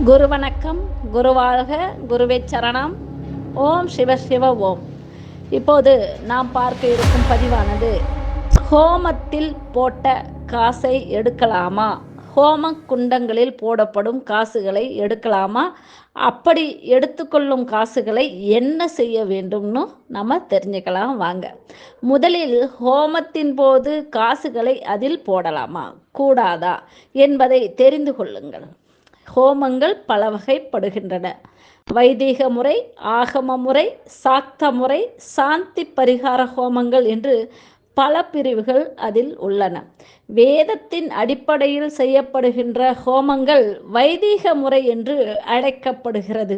குரு வணக்கம் குருவாழ்க குருவே சரணம் ஓம் சிவ சிவ ஓம். இப்போது நாம் பார்க்க இருக்கும் பதிவானது ஹோமத்தில் போட்ட காசை எடுக்கலாமா? ஹோம குண்டங்களில் போடப்படும் காசுகளை எடுக்கலாமா? அப்படி எடுத்துக்கொள்ளும் காசுகளை என்ன செய்ய வேண்டும்னு நம்ம தெரிஞ்சுக்கலாம் வாங்க. முதலில் ஹோமத்தின் போது காசுகளை அதில் போடலாமா? கூடாதா? என்பதை தெரிந்து கொள்ளுங்கள். ஹோமங்கள் பல வகைப்படுகின்றன. வைதிக முறை ஆகம முறை சாக்த முறை சாந்தி பரிகார ஹோமங்கள் என்று பல பிரிவுகள் அதில் உள்ளன. வேதத்தின் அடிப்படையில் செய்யப்படுகின்ற ஹோமங்கள் வைதீக முறை என்று அழைக்கப்படுகிறது.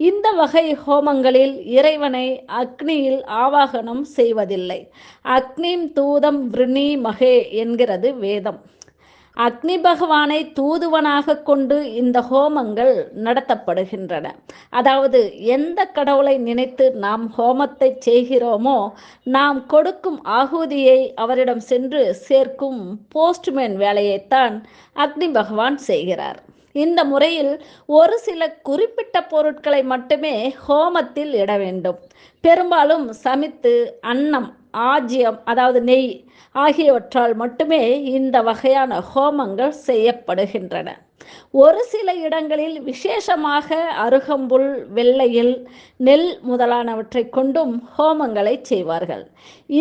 இந்த வகை ஹோமங்களில் இறைவனை அக்னியில் ஆவாகனம் செய்வதில்லை. அக்னிம் தூதம் விருணி மகே என்கிறது வேதம். அக்னி பகவானை தூதுவனாக கொண்டு இந்த ஹோமங்கள் நடத்தப்படுகின்றன. அதாவது எந்த கடவுளை நினைத்து நாம் ஹோமத்தை செய்கிறோமோ நாம் கொடுக்கும் ஆகுதியை அவரிடம் சென்று சேர்க்கும் போஸ்ட்மேன் வேலையைத்தான் அக்னி பகவான் செய்கிறார். இந்த முறையில் ஒரு சில குறிப்பிட்ட பொருட்களை மட்டுமே ஹோமத்தில் இட வேண்டும். பெரும்பாலும் சமித்து அன்னம் ஆஜ்யம் அதாவது நெய் ஆகியவற்றால் மட்டுமே இந்த வகையான ஹோமங்கள் செய்யப்படுகின்றன. ஒரு சில இடங்களில் விசேஷமாக அருகம்புல் வெள்ளையில் நெல் முதலானவற்றை கொண்டும் ஹோமங்களை செய்வார்கள்.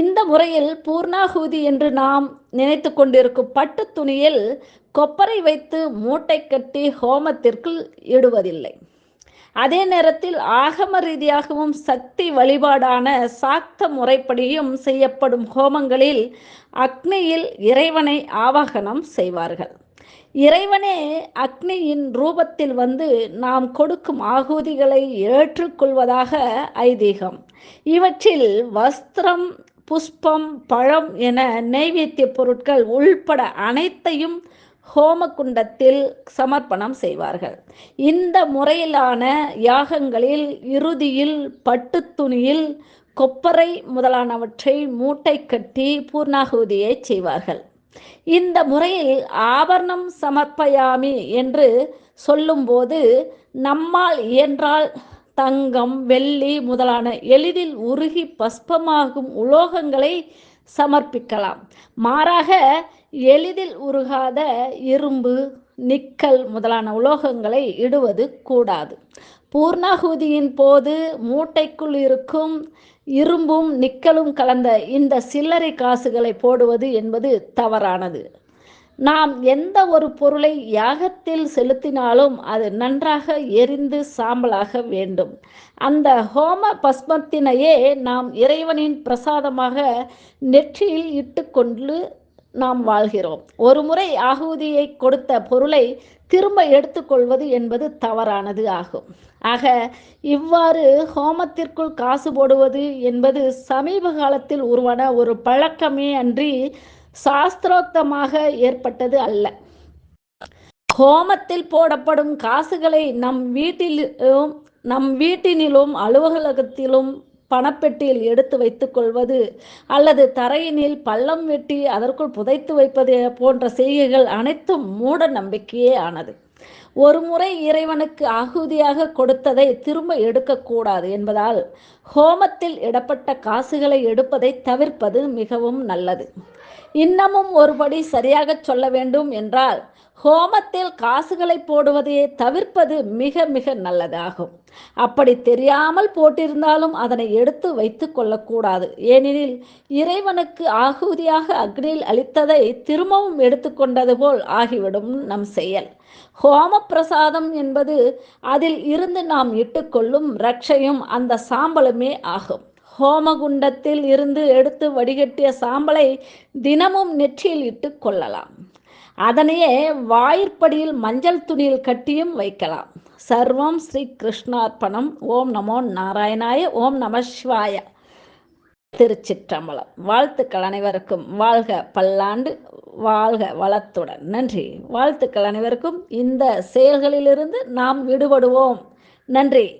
இந்த முறையில் பூர்ணாகுதி என்று நாம் நினைத்து கொண்டிருக்கும் பட்டு துணியில் கொப்பரை வைத்து மூட்டை கட்டி ஹோமத்திற்குள் இடுவதில்லை. அதே நேரத்தில் ஆகம ரீதியாகவும் சக்தி வழிபாடான சாக்த முறைப்படியும் செய்யப்படும் ஹோமங்களில் அக்னியில் இறைவனை ஆவாகனம் செய்வார்கள். இறைவனே அக்னியின் ரூபத்தில் வந்து நாம் கொடுக்கும் ஆகுதிகளை ஏற்றுக்கொள்வதாக ஐதீகம். இவற்றில் வஸ்திரம் புஷ்பம் பழம் என நைவேத்திய பொருட்கள் உள்பட அனைத்தையும் ஹோமகுண்டத்தில் சமர்ப்பணம் செய்வார்கள். இந்த முறையிலான யாகங்களில் இறுதியில் பட்டு துணியில் கொப்பரை முதலானவற்றை மூட்டை கட்டி பூர்ணாகுதியை செய்வார்கள். இந்த முறையில் ஆபரணம் சமர்ப்பயாமி என்று சொல்லும்போது நம்மால் இயன்றால் தங்கம் வெள்ளி முதலான எளிதில் உருகி பஸ்பமாகும் உலோகங்களை சமர்ப்பிக்கலாம். மாறாக எளிதில் உருகாத இரும்பு நிக்கல் முதலான உலோகங்களை இடுவது கூடாது. பூர்ணாகுதியின் போது மூட்டைக்குள் இருக்கும் இரும்பும் நிக்கலும் கலந்த இந்த சில்லறை காசுகளை போடுவது என்பது தவறானது. நாம் எந்த ஒரு பொருளை யாகத்தில் செலுத்தினாலும் அது நன்றாக எரிந்து சாம்பலாக வேண்டும். அந்த ஹோம பஸ்மத்தினையே நாம் இறைவனின் பிரசாதமாக நெற்றியில் இட்டுக்கொண்டு நாம் வாழ்கிறோம். ஒரு முறை ஆகுதியை கொடுத்த பொருளை திரும்ப எடுத்துக்கொள்வது என்பது தவறானது ஆகும். ஆக இவ்வாறு ஹோமத்திற்குள் காசு போடுவது என்பது சமீப காலத்தில் உருவான ஒரு பழக்கமே அன்றி சாஸ்திரோக்தமாக ஏற்பட்டது அல்ல. ஹோமத்தில் போடப்படும் காசுகளை நம் வீட்டிலும் நம் வீட்டினிலும் அலுவலகத்திலும் பணப்பெட்டியில் எடுத்து வைத்துக் கொள்வது அல்லது தரையினில் பள்ளம் வெட்டி அதற்குள் புதைத்து வைப்பது போன்ற செய்கைகள் அனைத்தும் மூட நம்பிக்கையே ஆனது. ஒரு முறை இறைவனுக்கு ஆகுதியாக கொடுத்ததை திரும்ப எடுக்கக்கூடாது என்பதால் ஹோமத்தில் இடப்பட்ட காசுகளை எடுப்பதை தவிர்ப்பது மிகவும் நல்லது. இன்னமும் ஒருபடி சரியாக சொல்ல வேண்டும் என்றால் ஹோமத்தில் காசுகளை போடுவதையே தவிர்ப்பது மிக மிக நல்லதாகும். அப்படி தெரியாமல் போட்டிருந்தாலும் அதனை எடுத்து வைத்து கொள்ளக்கூடாது. ஏனெனில் இறைவனுக்கு ஆகுதியாக அக்னியில் அளித்ததை திரும்பவும் எடுத்துக்கொண்டது போல் ஆகிவிடும் நம் செயல். ஹோம பிரசாதம் என்பது அதில் இருந்து நாம் இட்டுக்கொள்ளும் ரட்சையும் அந்த சாம்பலுமே ஆகும். ஹோமகுண்டத்தில் இருந்து எடுத்து வடிகட்டிய சாம்பலை தினமும் நெற்றியில் இட்டு கொள்ளலாம். அதனையே வாயிற்படியில் மஞ்சள் துணியில் கட்டியும் வைக்கலாம். சர்வம் ஸ்ரீ கிருஷ்ணார்ப்பணம் ஓம் நமோ நாராயணாய ஓம் நம சிவாய. திருச்சிற்றம்பலம். வாழ்த்துக்கள் அனைவருக்கும். வாழ்க பல்லாண்டு வாழ்க வளத்துடன். நன்றி. வாழ்த்துக்கள் அனைவருக்கும். இந்த செயல்களிலிருந்து நாம் விடுபடுவோம். நன்றி.